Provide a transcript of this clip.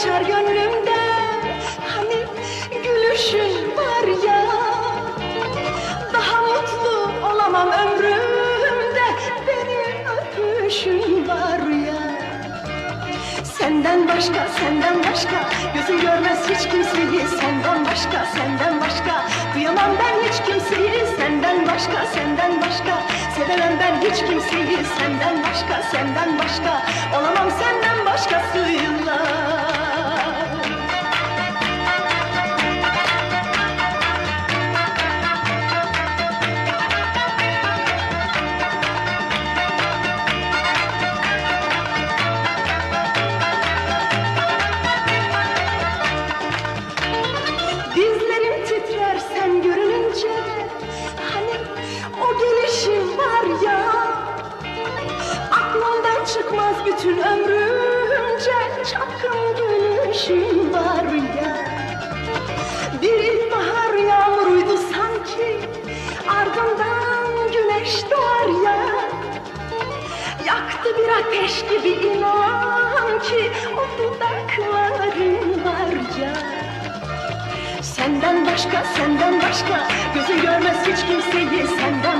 geçer gönlümde Hani gülüşün var ya Daha mutlu olamam ömrümde. Derin öpüşün var ya. Senden başka, senden başka Gözüm görmez hiç kimseyi. Senden başka, senden başka Duyamam ben hiç kimseyi. Senden başka, senden başka Sevemem ben hiç kimseyi. Senden başka, senden başka çıkmaz bütün ömrümce. Çapkın gülüşün var ya Bir ilkbahar yağmuruydu sanki. Ardından güneş doğar ya. Yaktı bir ateş gibi inan ki O dudakların var ya. Senden başka, senden başka Gözüm görmez hiç kimseyi. Senden